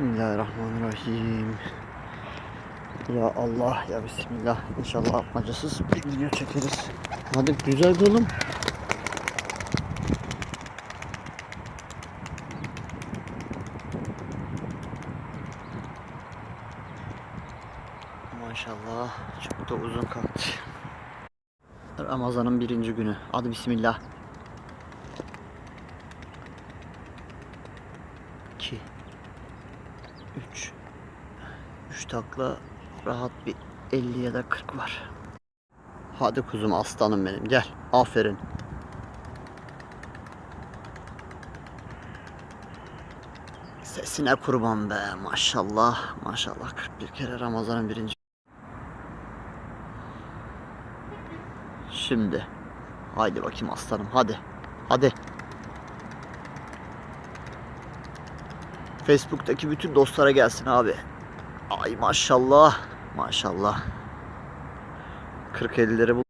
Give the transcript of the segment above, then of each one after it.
Bismillahirrahmanirrahim. Ya Allah ya Bismillah. İnşallah atmacasız bir video çekeriz. Hadi güzel oğlum. Maşallah çok da uzun kalktı. Ramazan'ın birinci günü. Hadi Bismillah. 3 3 takla rahat bir 50 ya da 40 var. Hadi kuzum aslanım benim gel. Aferin. Sesine kurban be maşallah maşallah 41 kere Ramazan'ın birinci. Şimdi haydi bakayım aslanım hadi hadi. Facebook'taki bütün dostlara gelsin abi. Ay maşallah. Maşallah. 40 50'leri bu.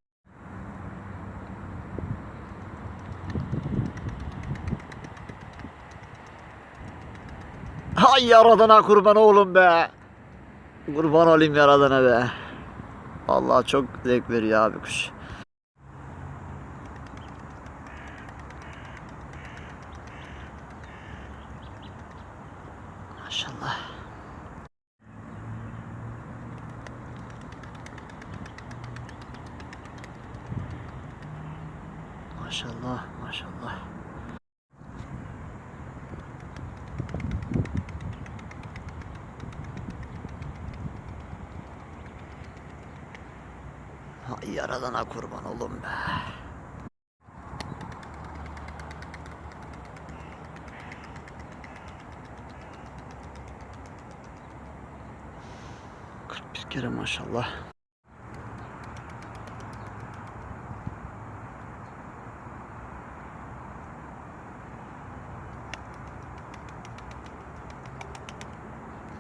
Ay yaradana kurban oğlum be. Kurban olayım yaradana be. Vallahi çok zevk veriyor abi kuş. Maşallah. Maşallah, maşallah. Yaradana kurban olun be. Kırk bir kere maşallah.